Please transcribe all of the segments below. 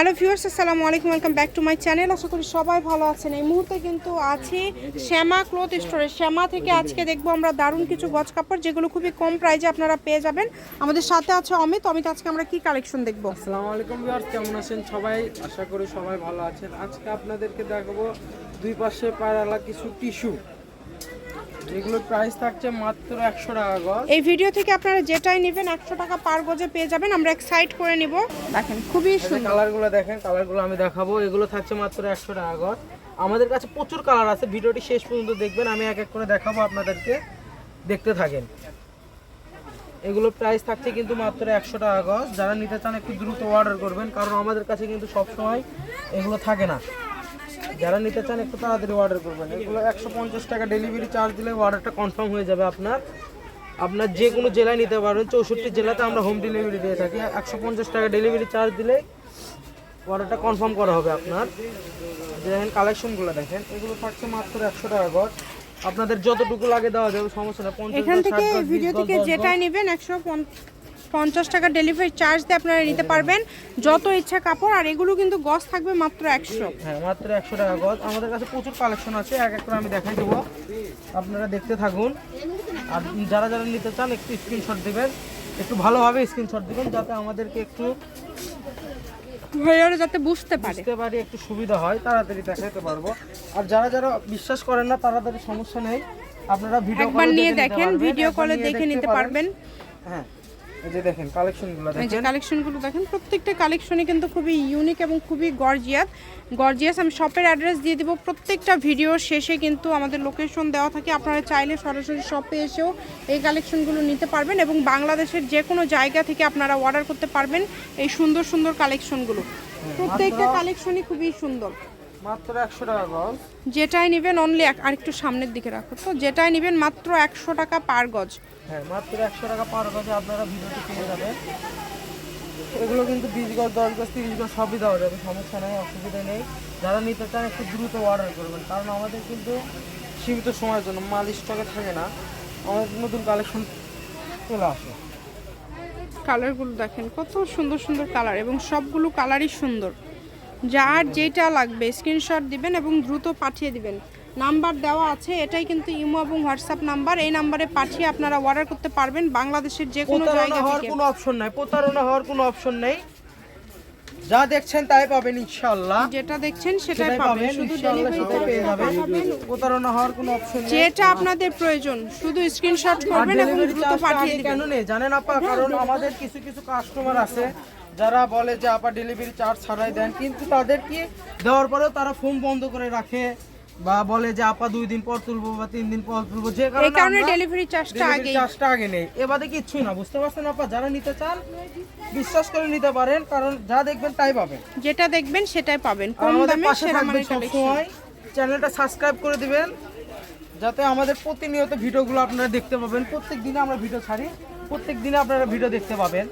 Hello viewers, আসসালামু আলাইকুম, welcome back to my channel. আশা করি সবাই ভালো আছেন। এই মুহূর্তে কিন্তু আছি শ্যামা ক্লথ স্টোরে। শ্যামা থেকে আজকে দেখব আমরা দারুণ কিছু গজ কাপড়, যেগুলো খুবই কম প্রাইজে আপনারা পেয়ে যাবেন। আমাদের সাথে আছে অমিত। অমিত, আজকে আমরা কি কালেকশন দেখব? আসসালামু আলাইকুম ভিউয়ার্স, কেমন আছেন সবাই? আশা করি সবাই ভালো আছেন। আজকে আপনাদেরকে দেখাবো দুই পাশে পায়রালা কিছু টিস্যু। এগুলোর প্রাইস থাকছে মাত্র একশো টাকা গজ। এই ভিডিও থেকে আপনারা যেটাই নেবেন একশো টাকা পার গজে পেয়ে যাবেন আমরা এক সাইড করে নিব। দেখেন খুবই সুন্দর। কালারগুলো দেখেন কালারগুলো আমি দেখাবো। এগুলো থাকছে মাত্র একশো টাকা গজ। আমাদের কাছে প্রচুর কালার আছে। ভিডিওটি শেষ পর্যন্ত দেখবেন আমি এক এক করে দেখাবো আপনাদেরকে। দেখতে থাকেন। এগুলো প্রাইস থাকছে কিন্তু মাত্র একশো টাকা গজ। যারা নিতে চান একটু দ্রুত অর্ডার করবেন। কারণ আমাদের কাছে কিন্তু সবসময় এগুলো থাকে না। যারা নিতে চান একটু তাড়াতাড়ি অর্ডার করবেন। এগুলো একশো পঞ্চাশ টাকা ডেলিভারি চার্জ দিলে অর্ডারটা কনফার্ম হয়ে যাবে আপনার। আপনার যে কোনো জেলায় নিতে পারবেন। চৌষট্টি জেলাতে আমরা হোম ডেলিভারি দিয়ে থাকি। একশো পঞ্চাশ টাকা ডেলিভারি চার্জ দিলে অর্ডারটা কনফার্ম করা হবে আপনার। দেখেন কালেকশনগুলো দেখেন। এগুলো থাকছে মাত্র একশো টাকা গজ। আপনাদের যতটুকু লাগে দেওয়া যাবে সমস্যা নেই। পঞ্চাশ এখান থেকে ভিডিও থেকে যেটাই নেবেন একশো পঞ্চাশ টাকা ডেলিভারি চার্জ দিয়ে আপনারা নিতে পারবেন। যত ইচ্ছা কাপড় আর এগুলো কিন্তু গজ থাকবে মাত্র একশো। হ্যাঁ মাত্র একশো টাকা গজ আমাদের কাছে প্রচুর কালেকশন আছে এক এক করে আমি দেখাই দেবো। আপনারা দেখতে থাকুন। আর যারা যারা নিতে চান একটু স্ক্রিনশট দেবেন। একটু ভালোভাবে স্ক্রিনশট দেবেন যাতে আমাদেরকে একটু ভাইয়ারা যাতে বুঝতে পারে। বুঝতে পারি একটু সুবিধা হয় তাড়াতাড়ি দেখাতে পারব। আর যারা যারা বিশ্বাস করেন না তাড়াতাড়ি সমস্যা নেই। আপনারা ভিডিও একবার নিয়ে দেখেন ভিডিও কলে দেখে নিতে পারবেন। হ্যাঁ। এই যে দেখেন কালেকশনগুলো এই যে দেখেন। কালেকশনগুলো দেখেন প্রত্যেকটা কালেকশনই কিন্তু খুবই ইউনিক এবং খুবই গর্জিয়াস গর্জিয়াস আমি শপের অ্যাড্রেস দিয়ে দিব। প্রত্যেকটা ভিডিও শেষে কিন্তু আমাদের লোকেশন দেওয়া থাকে। আপনারা চাইলে সরাসরি শপে এসেও এই কালেকশনগুলো নিতে পারবেন এবং বাংলাদেশের যে কোনো জায়গা থেকে আপনারা অর্ডার করতে পারবেন এই সুন্দর সুন্দর কালেকশনগুলো। প্রত্যেকটা কালেকশনই খুবই সুন্দর। মাত্র একশো টাকা গজ। যেটাই নেবেন অনলি আরেকটু সামনের দিকে রাখো তো। যেটাই নেবেন মাত্র একশো টাকা পার গজ। হ্যাঁ মাত্র একশো টাকা পার গজে আপনারা ভিডিওটি কিনে যাবেন। এগুলো কিন্তু বিশ গজ দশ গজ তিরিশ গজ সবই দেওয়া যাবে সমস্যা নেই অসুবিধা নেই। যারা নিতে চান একটু দ্রুত অর্ডার করবেন কারণ আমাদের কিন্তু সীমিত সময়ের জন্য মাল স্টকে থাকে না। আমাদের নতুন কালেকশন চলে আসে। কালারগুলো দেখেন কত সুন্দর সুন্দর কালার এবং সবগুলো কালারই সুন্দর। যার যেটা লাগবে স্ক্রিনশট দিবেন এবং দ্রুত পাঠিয়ে দিবেন। নাম্বার দেওয়া আছে এটাই কিন্তু ইমো এবং হোয়াটসঅ্যাপ নাম্বার। এই নাম্বারে পাঠিয়ে আপনারা অর্ডার করতে পারবেন বাংলাদেশের যে কোনো জায়গা থেকে। কোনো অপশন নাই প্রতারণা হওয়ার কোনো অপশন নেই। যা দেখছেন তাই পাবেন ইনশাআল্লাহ। যেটা দেখছেন সেটাই পাবেন। শুধু ডেলিভারি পেয়ে যাবেন। প্রতারণা হওয়ার কোনো অপশন নেই। যেটা আপনাদের প্রয়োজন শুধু স্ক্রিনশট করবেন এবং দ্রুত পাঠিয়ে দিবেন কেন নেই? জানেন আপা কারণ আমাদের কিছু কিছু কাস্টমার আছে যারা বলে যে আপা ডেলিভারি চার্জ ছাড়াই দেন কিন্তু তাদের কি দেওয়ার পরেও তারা ফোন বন্ধ করে রাখে বা বলে যে আপা দুই দিন পর তুলবো বা তিন দিন পর তুলবো যে এই কারণে ডেলিভারি চার্জটা আগে চার্জটা আগে নেই। এবারে কিচ্ছুই না বুঝতে পারছেন আপা? যারা নিতে চান বিশ্বাস করে নিতে পারেন কারণ যা দেখবেন তাই পাবেন। যেটা দেখবেন সেটাই পাবেন। কম দামে সেরা কালেকশন সবসময়। চ্যানেলটা সাবস্ক্রাইব করে দিবেন যাতে আমাদের প্রতিনিয়ত ভিডিওগুলো আপনারা দেখতে পাবেন। প্রত্যেক দিনে আমরা ভিডিও ছাড়ি প্রত্যেক দিনে আপনারা ভিডিও দেখতে পাবেন।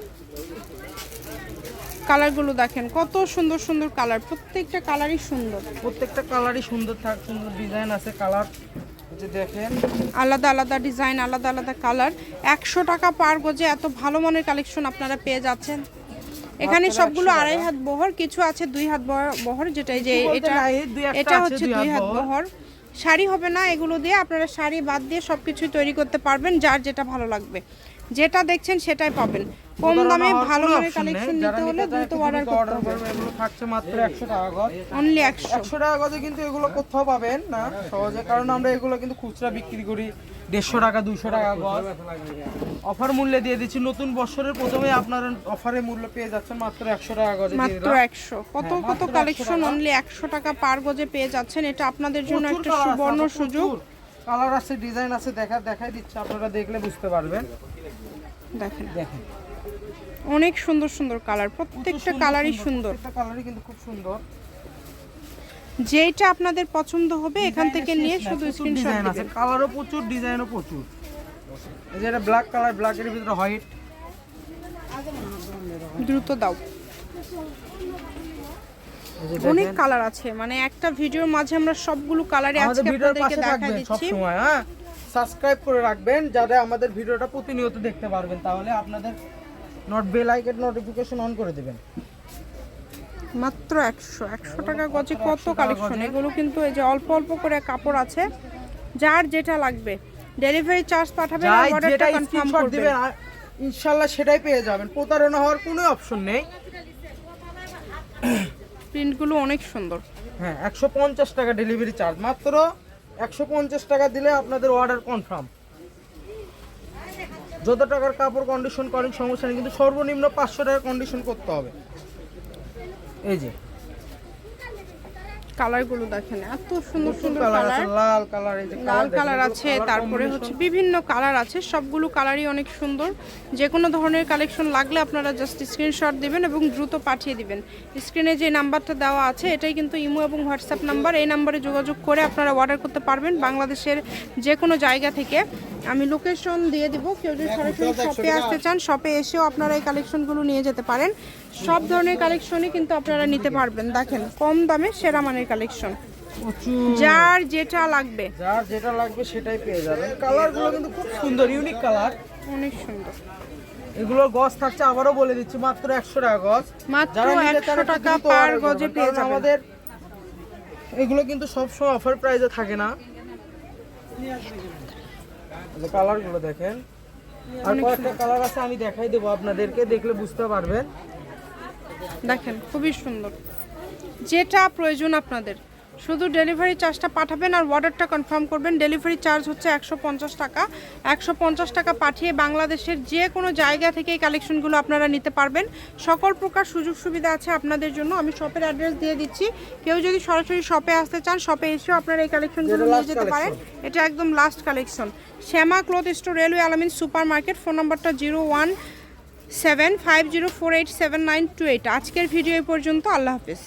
কালারগুলো দেখেন কত সুন্দর সুন্দর কালার প্রত্যেকটা কালারই সুন্দর। প্রত্যেকটা কালারই সুন্দর থাক সুন্দর ডিজাইন আছে কালার যে দেখেন। আলাদা আলাদা ডিজাইন আলাদা আলাদা কালার। একশো টাকা পার গজে এত ভালো মানের কালেকশন আপনারা পেয়ে যাচ্ছেন। এখানে সবগুলো আড়াই হাত বহর কিছু আছে দুই হাত বহর- যেটা যে এটা এটা হচ্ছে দুই হাত। বহর। শাড়ি হবে না এগুলো দিয়ে আপনারা শাড়ি বাদ দিয়ে সবকিছু তৈরি করতে পারবেন যার যেটা ভালো লাগবে। যেটা দেখছেন সেটাই পাবেন। কম দামে ভালো মানের কালেকশন নিতে হলে দ্রুত অর্ডার করতে হবে এগুলো থাকছে মাত্র একশো টাকা গজ। অনলি একশো। একশো টাকা গজে কিন্তু এগুলো কোথাও পাবেন না সহজে। কারণ আমরা এগুলো কিন্তু খুচরা বিক্রি করি দেড়শো টাকা দুশো টাকা গজ। অফার মূল্যে দিয়ে দিচ্ছি। নতুন বছরের প্রথমে আপনারা অফারে মূল্য পেয়ে যাচ্ছেন মাত্র একশো টাকা গজে মাত্র দিলাম। একশো। কত হ্যাঁ, কত কালেকশন অনলি একশো টাকা পার গজে পেয়ে যাচ্ছেন। এটা আপনাদের জন্য একটা সুবর্ণ সুযোগ। কালার আছে ডিজাইন আছে দেখা দেখাই দিচ্ছে আপনারা দেখলে বুঝতে পারবেন। দেখেন। দেখেন। অনেক সুন্দর সুন্দর কালার প্রত্যেকটা কালারই সুন্দর প্রত্যেকটা কালারই কিন্তু খুব সুন্দর। যেটা আপনাদের পছন্দ হবে এখান থেকে নিয়ে শুধু স্ক্রিনশট আছে। কালারও প্রচুর ডিজাইনও প্রচুর। এই যে এটা ব্ল্যাক কালার ব্ল্যাকের ভিতরে হোয়াইট দ্রুত দাও। অনেক কালার আছে। মানে একটা ভিডিওর মাঝে আমরা সবগুলো কালারে আজকে আপনাদেরকে দেখা দিচ্ছি। সময় হ্যাঁ? সাবস্ক্রাইব করে রাখবেন যাতে আমাদের ভিডিওটা প্রতিনিয়ত দেখতে পারবেন। তাহলে আপনাদের নট বেল আইকন নোটিফিকেশন অন করে দিবেন। মাত্র একশো একশো টাকা গজে কত কালেকশন এগুলো কিন্তু এই যে অল্প অল্প করে কাপড় আছে। যার যেটা লাগবে। ডেলিভারি চার্জ পাঠাবেন আর অর্ডারটা যেটা কনফার্ম করবেন। দিবেন ইনশাআল্লাহ সেটাই পেয়ে যাবেন। প্রতারণা হওয়ার কোনো অপশন নেই। প্রিন্টগুলো অনেক সুন্দর। হ্যাঁ একশো পঞ্চাশ টাকা ডেলিভারি চার্জ মাত্র একশো পঞ্চাশ টাকা দিলে আপনাদের অর্ডার কনফার্ম যত টাকার কাপড় কন্ডিশন করেন, সমস্যা নেই, কিন্তু সর্বনিম্ন পাঁচশো টাকা কন্ডিশন করতে হবে। এই যে কালারগুলো দেখেন এত সুন্দর সুন্দর কালার লাল কালার লাল কালার আছে তারপরে হচ্ছে বিভিন্ন কালার আছে সবগুলো কালারই অনেক সুন্দর। যে কোনো ধরনের কালেকশন লাগলে আপনারা জাস্ট স্ক্রিনশট দিবেন এবং দ্রুত পাঠিয়ে দিবেন। স্ক্রিনে যে নাম্বারটা দেওয়া আছে এটাই কিন্তু ইমো এবং হোয়াটসঅ্যাপ নাম্বার। এই নাম্বারে যোগাযোগ করে আপনারা অর্ডার করতে পারবেন বাংলাদেশের যে কোনো জায়গা থেকে। আমি লোকেশন দিয়ে দিব। কেউ যদি সরাসরি শপে আসতে চান শপে এসেও আপনারা এই কালেকশনগুলো নিয়ে যেতে পারেন। সব ধরনের কালেকশনই কিন্তু আপনারা নিতে পারবেন। দেখেন কম দামে সেরা মানের কালেকশন যার যেটা লাগবে। যার যেটা লাগবে সেটাই পেয়ে যাবেন। কালারগুলো কিন্তু খুব সুন্দর ইউনিক কালার অনেক সুন্দর। এগুলোর গজ থাকছে আবারও বলে দিচ্ছি মাত্র একশো টাকা গজ। মাত্র একশো টাকা পার গজে পেয়ে যাবেন। আমাদের এগুলো কিন্তু সবসময় অফার প্রাইসে থাকে না। কালারগুলো দেখেন। আর কয়েকটা কালার আছে আমি দেখাই দেবো আপনাদেরকে দেখলে বুঝতে পারবেন। দেখেন খুবই সুন্দর। যেটা প্রয়োজন আপনাদের। শুধু ডেলিভারি চার্জটা পাঠাবেন আর অর্ডারটা কনফার্ম করবেন। ডেলিভারি চার্জ হচ্ছে একশো পঞ্চাশ টাকা। একশো পঞ্চাশ টাকা পাঠিয়ে বাংলাদেশের যে কোনো জায়গা থেকে এই কালেকশনগুলো আপনারা নিতে পারবেন। সকল প্রকার সুযোগ সুবিধা আছে আপনাদের জন্য। আমি শপের অ্যাড্রেস দিয়ে দিচ্ছি। কেউ যদি সরাসরি শপে আসতে চান শপে এসেও আপনারা এই কালেকশনগুলো নিয়ে যেতে পারেন। এটা একদম last collection Shyama cloth store railway Alamin super market phone নম্বরটা zero one seven five zero four eight seven nine two eight আজকের ভিডিও এই পর্যন্ত। আল্লাহ হাফিজ।